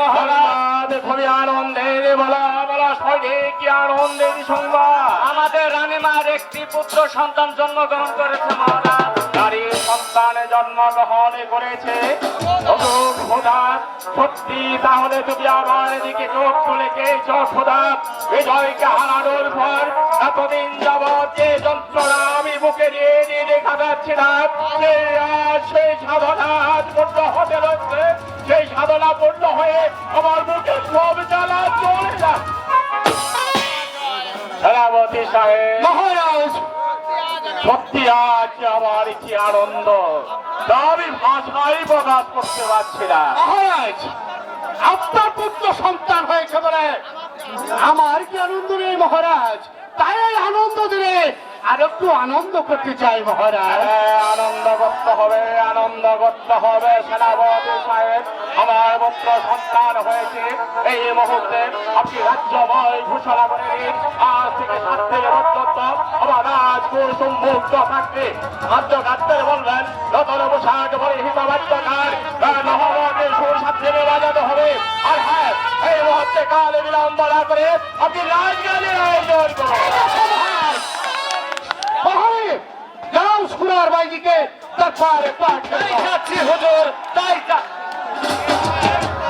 মহারাজ খুবই আনন্দের বলা বলা সঠিক কি আনন্দের সংবাদ? আমাদের রানীমার একটি পুত্র সন্তান জন্মগ্রহণ করেছে মহারাজ। নারী সন্তানে জন্মগ্রহণ করেছে। সত্যি তাহলে তুমি আমার দিকে চোখ তুলে গেছো খোদা বিজয়কে হারানোর পর এতদিন যাবৎ যে যন্ত্রণা আমি বুকে নিয়ে নিয়ে দেখা যাচ্ছে না সেই সাধনা পূর্ণ হতে সেই হয়ে আমার বুকে সব জ্বালা চলে যা সেনাপতি সাহেব মহারাজ! সত্যি আজ আমার কি আনন্দ। আমি ভাষায় প্রকাশ করতে পারছি না। মহারাজ আপনার পুত্র সন্তান হয়েছে বলে আমার কি আনন্দ নেই মহারাজ? তাই আনন্দ দিলে আর একটু আনন্দ করতে চাই মহারাজ। হ্যাঁ, আনন্দ করতে হবে আনন্দ করতে হবে সেনাপতি সাহেব। আমার পুত্র সন্তান হয়েছে। এই মুহূর্তে আপনি রাজ্যময় ঘোষণা করে দিন। আজ থেকে সাত থেকে পর্যন্ত আমার রাজপুর সম্মুক্ত থাকবে। রাজ্য কাটতে বলবেন নতুন পোশাক সুর সাথে বাজাতে হবে। আর হ্যাঁ এই মুহূর্তে কাল বিলম্ব না করে আপনি রাজগানের আয়োজন করুন। বাইদিকে দরবারে পাঠ তাই যাচ্ছি হুজুর তাই যা